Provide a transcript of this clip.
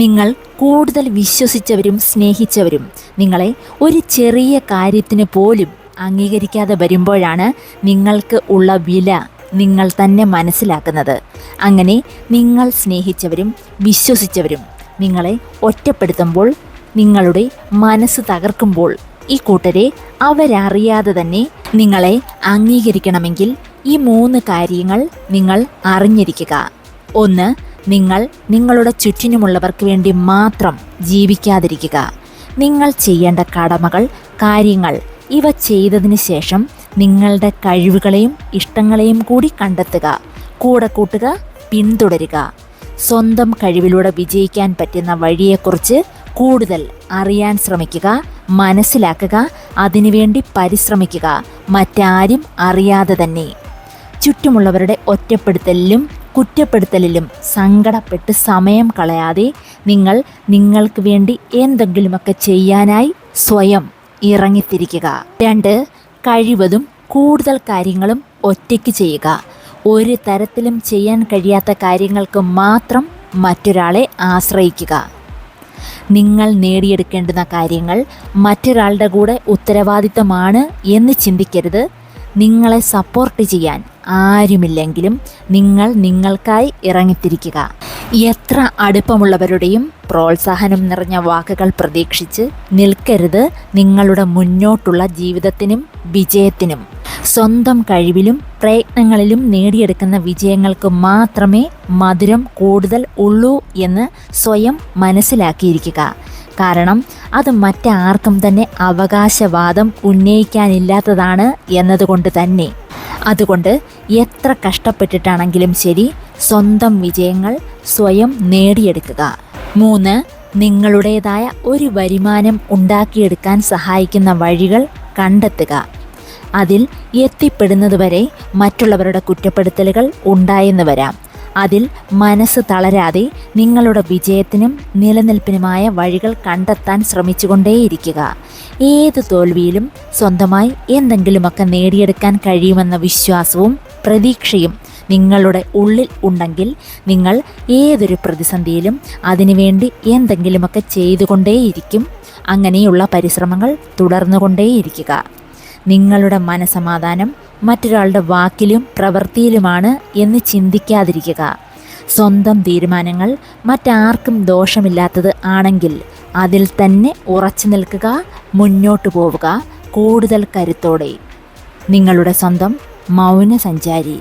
നിങ്ങൾ കൂടുതൽ വിശ്വസിച്ചവരും സ്നേഹിച്ചവരും നിങ്ങളെ ഒരു ചെറിയ കാര്യത്തിന് പോലും അംഗീകരിക്കാതെ വരുമ്പോഴാണ് നിങ്ങൾക്ക് ഉള്ള വില നിങ്ങൾ തന്നെ മനസ്സിലാക്കുന്നത്. അങ്ങനെ നിങ്ങൾ സ്നേഹിച്ചവരും വിശ്വസിച്ചവരും നിങ്ങളെ ഒറ്റപ്പെടുത്തുമ്പോൾ നിങ്ങളുടെ മനസ്സ് തകർക്കുമ്പോൾ ഈ കൂട്ടരെ അവരറിയാതെ തന്നെ നിങ്ങളെ അംഗീകരിക്കണമെങ്കിൽ ഈ മൂന്ന് കാര്യങ്ങൾ നിങ്ങൾ അറിഞ്ഞിരിക്കുക. ഒന്ന് നിങ്ങൾ നിങ്ങളുടെ ചുറ്റിനുമുള്ളവർക്ക് വേണ്ടി മാത്രം ജീവിക്കാതിരിക്കുക. നിങ്ങൾ ചെയ്യേണ്ട കടമകൾ കാര്യങ്ങൾ ഇവ ചെയ്തതിന് ശേഷം നിങ്ങളുടെ കഴിവുകളെയും ഇഷ്ടങ്ങളെയും കൂടി കണ്ടെത്തുക. കൂടെ കൂട്ടുക പിന്തുടരുക. സ്വന്തം കഴിവിലൂടെ വിജയിക്കാൻ പറ്റുന്ന വഴിയെക്കുറിച്ച് കൂടുതൽ അറിയാൻ ശ്രമിക്കുക മനസ്സിലാക്കുക അതിനുവേണ്ടി പരിശ്രമിക്കുക. മറ്റാരും അറിയാതെ തന്നെ. ചുറ്റുമുള്ളവരുടെ ഒറ്റപ്പെടുത്തലിലും കുറ്റപ്പെടുത്തലിലും സങ്കടപ്പെട്ട് സമയം കളയാതെ നിങ്ങൾ നിങ്ങൾക്ക് വേണ്ടി എന്തെങ്കിലുമൊക്കെ ചെയ്യാനായി സ്വയം ഇറങ്ങിത്തിരിക്കുക. രണ്ട് കഴിവതും കൂടുതൽ കാര്യങ്ങളും ഒറ്റയ്ക്ക് ചെയ്യുക. ഒരു തരത്തിലും ചെയ്യാൻ കഴിയാത്ത കാര്യങ്ങൾക്ക് മാത്രം മറ്റൊരാളെ ആശ്രയിക്കുക. നിങ്ങൾ നേടിയെടുക്കേണ്ടുന്ന കാര്യങ്ങൾ മറ്റൊരാളുടെ കൂടെ ഉത്തരവാദിത്തമാണ് എന്ന് ചിന്തിക്കരുത്. നിങ്ങളെ സപ്പോർട്ട് ചെയ്യാൻ ആരുമില്ലെങ്കിലും നിങ്ങൾ നിങ്ങൾക്കായി ഇറങ്ങിത്തിരിക്കുക. എത്ര അടുപ്പമുള്ളവരുടെയും പ്രോത്സാഹനം നിറഞ്ഞ വാക്കുകൾ പ്രതീക്ഷിച്ച് നിൽക്കരുത് നിങ്ങളുടെ മുന്നോട്ടുള്ള ജീവിതത്തിനും വിജയത്തിനും. സ്വന്തം കഴിവിലും പ്രയത്നങ്ങളിലും നേടിയെടുക്കുന്ന വിജയങ്ങൾക്ക് മാത്രമേ മധുരം കൂടുതൽ ഉള്ളൂ എന്ന് സ്വയം മനസ്സിലാക്കിയിരിക്കുക. കാരണം അത് മറ്റാർക്കും തന്നെ അവകാശവാദം ഉന്നയിക്കാനില്ലാത്തതാണ് എന്നതുകൊണ്ട് തന്നെ. അതുകൊണ്ട് എത്ര കഷ്ടപ്പെട്ടിട്ടാണെങ്കിലും ശരി സ്വന്തം വിജയങ്ങൾ സ്വയം നേടിയെടുക്കുക. മൂന്ന് നിങ്ങളുടേതായ ഒരു വരുമാനം ഉണ്ടാക്കിയെടുക്കാൻ സഹായിക്കുന്ന വഴികൾ കണ്ടെത്തുക. അതിൽ എത്തിപ്പെടുന്നതുവരെ മറ്റുള്ളവരുടെ കുറ്റപ്പെടുത്തലുകൾ ഉണ്ടായെന്ന് വരാം. അതിൽ മനസ്സ് തളരാതെ നിങ്ങളുടെ വിജയത്തിനും നിലനിൽപ്പിനുമായ വഴികൾ കണ്ടെത്താൻ ശ്രമിച്ചുകൊണ്ടേയിരിക്കുക. ഏത് തോൽവിയിലും സ്വന്തമായി എന്തെങ്കിലുമൊക്കെ നേടിയെടുക്കാൻ കഴിയുമെന്ന വിശ്വാസവും പ്രതീക്ഷയും നിങ്ങളുടെ ഉള്ളിൽ ഉണ്ടെങ്കിൽ നിങ്ങൾ ഏതൊരു പ്രതിസന്ധിയിലും അതിനുവേണ്ടി എന്തെങ്കിലുമൊക്കെ ചെയ്തുകൊണ്ടേയിരിക്കും. അങ്ങനെയുള്ള പരിശ്രമങ്ങൾ തുടർന്നുകൊണ്ടേയിരിക്കുക. നിങ്ങളുടെ മനസമാധാനം മറ്റൊരാളുടെ വാക്കിലും പ്രവൃത്തിയിലുമാണ് എന്ന് ചിന്തിക്കാതിരിക്കുക. സ്വന്തം തീരുമാനങ്ങൾ മറ്റാർക്കും ദോഷമില്ലാത്തത് ആണെങ്കിൽ അതിൽ തന്നെ ഉറച്ചു നിൽക്കുക മുന്നോട്ടു പോവുക കൂടുതൽ കരുത്തോടെ. നിങ്ങളുടെ സ്വന്തം മൗന സഞ്ചാരി